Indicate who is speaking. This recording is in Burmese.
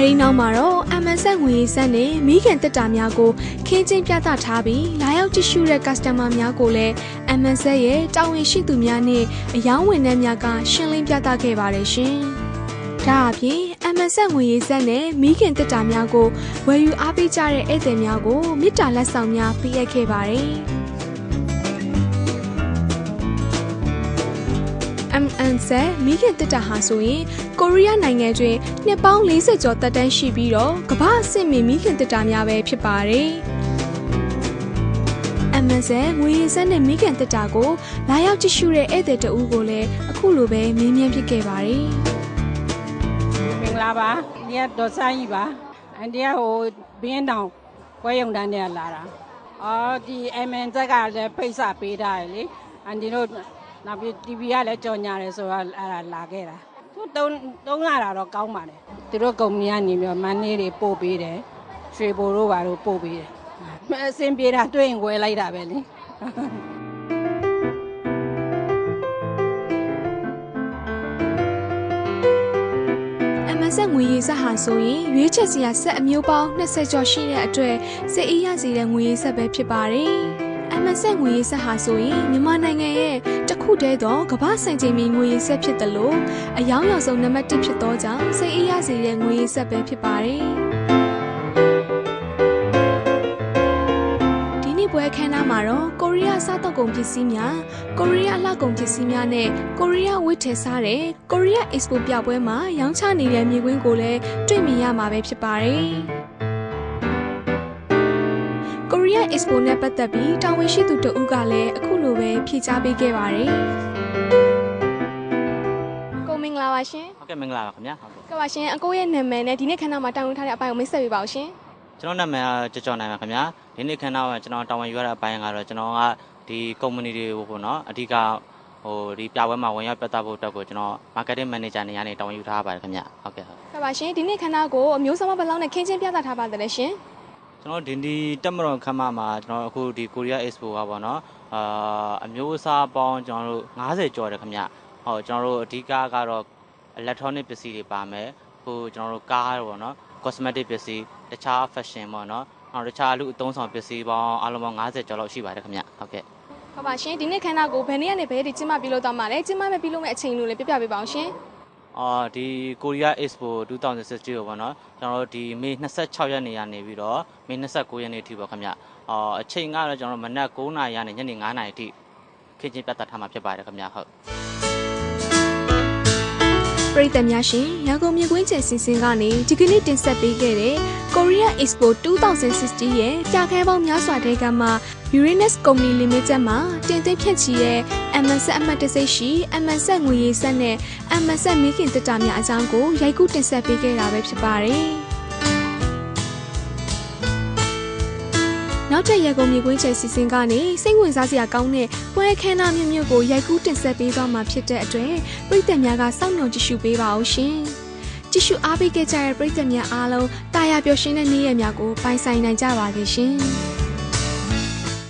Speaker 1: အဲဒီနောက်မှာတော့ MSN ငွေရေးဆက်နဲ့မိခင်တက်တာများကိုခင်းချင်းပြသထားပြီးလာရောက်ကြည့်ရှုတဲ့ customer များကိုလည်း MSN ရဲ့တာဝန်ရှိသူများနဲ့အယောင်းဝန်ထမ်းများကရှင်းလင်းပြသခဲ့ပါတယ်ရှင်။ဒါအပြင် MSN ငွေရေးဆက်နဲ့မိခင်တက်တာများကိုဝယ်ယူအားပေးကြတဲ့ဧည့်သည်များကိုမေတ္တာလက်ဆောင်များပေးအပ်ခဲ့ပါတယ်။ MN ဆက်မိခင်တက်တာဟာဆိုရင်ကိုရီးယားနိုင်ငံတွင်နှစ်ပေါင်း40ကျော်တက်တန်းရှိပြီးတော့ကမ္ဘာအဆင့်မီမိခင်တက်တာများပဲဖြစ်ပါတယ်။ MN ဆက်ငွေရည်ဆက်နဲ့မိခင်တက်တာကိုလာရောက်ကြည့်ရှုတဲ့ဧည့်သည်တဦးကိုလည်းအခုလိုပဲမေးမြန်းဖြစ်ခဲ့ပါတယ်။
Speaker 2: မင်္ဂလာပါဒီကဒေါ်ဆန်းကြီးပါအန်တီကဟိုဘင်းတောင်ပွဲရုံတန်းထဲလာတာအော်ဒီ MN ဇက်ကလည်းဖိတ်စာပေးထားတယ်လေအန်တီတို့ နောက်ပြီး TV ကလည်းကြော်ညာတယ်ဆိုတော့အဲ့ဒါလာခဲ့တာသူတုံးတုံးရတာတော့ကောင်းပါတယ်သူတို့ကုမ္ပဏီကနေပြီးတော့မန်းလေးတွေပို့ပေးတယ်ရွှေဘိုတို့ဘာတို့ပို့ပေးတယ်အဆင်ပြေတာတွေ့ရင်ဝယ်လိုက်တာပဲလေ
Speaker 1: MSN ငွေရည်ဆက်ဟာဆိုရင်ရွေးချယ်စရာဆက်အမျိုးပေါင်း20ကျော်ရှိတဲ့အတွက်စိတ်အေးရစေတဲ့ငွေရည်ဆက်ပဲဖြစ်ပါတယ်။ MSN ငွေရည်ဆက်ဟာဆိုရင်မြန်မာနိုင်ငံရဲ့တစ်ခုတည်းသောကမ္ဘာစံချိန်မီငွေရည်ဆက်ဖြစ်တယ်လို့အယောင်းရောင်ဆုံးနံပါတ်1ဖြစ်သောကြောင့်စိတ်အေးရစေတဲ့ငွေရည်ဆက်ပဲဖြစ်ပါတယ်။ဒီနေ့ပွဲအခမ်းအနားမှာတော့ကိုရီးယားစားတောက်ကုန်ပစ္စည်းများကိုရီးယားအလှကုန်ပစ္စည်းများနဲ့ကိုရီးယားဝတ်ထည်စားတဲ့ကိုရီးယား Expo ပြပွဲမှာရောင်းချနေတဲ့မြေကွင်းကိုလည်းတွေ့မြင်ရမှာပဲဖြစ်ပါတယ်။ ကိုရီးယား Expo နဲ့ပတ်သက်ပြီးတာဝန်ရှိသူတဦးကလည်းအခုလိုပဲဖြေကြားပေးခဲ့ပါတယ်။ကိုမင်္ဂလာပါရှင်
Speaker 3: ဟုတ်ကဲ့မင်္ဂလာပါခင်ဗျာဟုတ်ကဲ့။
Speaker 1: ကပါရှင်အကိုရဲ့နာမည်နဲ့ဒီနေ့ခန်းနာမှာတာဝန်ထားတဲ့အပိုင်းကိုမိတ်ဆက်ပေးပါဦးရှင်
Speaker 3: ကျွန်တော်နာမည်ကကြော်ကြော်နိုင်ပါခင်ဗျာဒီနေ့ခဏတော့ကျွန်တော်တာဝန်ယူရတဲ့အပိုင်းကတော့ကျွန်တော်ကဒီကုမ္ပဏီတွေကိုပေါ့နော်အဓိကဟိုဒီပြပွဲမှာဝင်ရောက်ပတ်သက်ဖို့အတွက်ကိုကျွန်တော် marketing manager နေရာနေတာဝန်ယူထားပါတယ်ခင်ဗျဟုတ်ကဲ့ဟုတ်။
Speaker 1: ကပါရှင်ဒီနေ့ခန်းနာကိုအမျိုးသမဘယ်လောက်နဲ့ခင်းချင်းပြသထားပါသလဲရှင်
Speaker 3: ကျွန်တော်ဒီဒီတက်မတော်ခမ်းမမှာကျွန်တော်အခုဒီ Korea Expo ကပေါ့နော်အာအမျိုးအစားပေါင်းကျွန်တော်တို့90ကျော်တယ်ခင်ဗျဟုတ်ကျွန်တော်တို့အဓိကကတော့ electronic ပစ္စည်းတွေပါမယ်ဟိုကျွန်တော်တို့ကားပေါ့နော် cosmetic ပစ္စည်းတခြား fashion ပေါ့နော်နောက်တခြားလူအသုံးဆောင်ပစ္စည်းပေါင်းအလုံးပေါင်း90ကျော်လောက်ရှိပါတယ်ခင်ဗျဟုတ်ကဲ့။
Speaker 1: ကပါရှင်ဒီနေ့ခန်းနာကိုဘယ်နေ့ကနေဘယ်ဒီကျင်းပပြုလုပ်သွားမှာလဲကျင်းပမဲ့ပြုလုပ်မဲ့အချိန်လို့လည်းပြပြပေးပါအောင်ရှင်
Speaker 3: အာဒီ Korea Expo 2016ကိုပေါ့နော်ကျွန်တော်တို့ဒီမေ26ရက်နေ့ရနေပြီးတော့မေ29ရက်နေ့ထိပေါ့ခင်ဗျအာအချိန်ကတော့ကျွန်တော်တို့မနက်9:00နာရီကနေညနေ9:00နာရီထိခင်းချင်းပြတ်သားထားမှာဖြစ်ပါတယ်ခင်ဗျဟုတ်
Speaker 1: ပရိသတ်များရှင်ရန်ကုန်မြေကွင်းကျယ်စီစဉ်ကနေဒီကနေ့တင်ဆက်ပေးခဲ့တဲ့ Korea Expo 2016ရဲ့ကြာခဲပေါင်းများစွာတဲ့ကမှ Uranus Company Limited မှာတင်သွင်းဖြန့်ချီတဲ့ MSC အမှတ်တစိတ်ရှိ MSC ငွေရည်ဆက်နဲ့ MSC မိခင်တက်တာများအကြောင်းကိုရိုက်ကူးတင်ဆက်ပေးခဲ့တာပဲဖြစ်ပါတယ်။ နောက်ထပ်ရန်ကုန်မြေကွင်းချယ်စီစဉ်ကနေစိတ်ဝင်စားစရာကောင်းတဲ့ပွဲအခမ်းအနားမျိုးမျိုးကိုရိုက်ကူးတင်ဆက်ပေးသွားမှာဖြစ်တဲ့အတွက်ပြည်သက်များကစောင့်မျှော်ကြည့်ရှုပေးပါအောင်ရှင်။ကြည့်ရှုအားပေးခဲ့ကြတဲ့ပြည်သက်များအားလုံးတာယာပျော်ရွှင်တဲ့နေ့ရက်များကိုပိုင်ဆိုင်နိုင်ကြပါစေရှင်။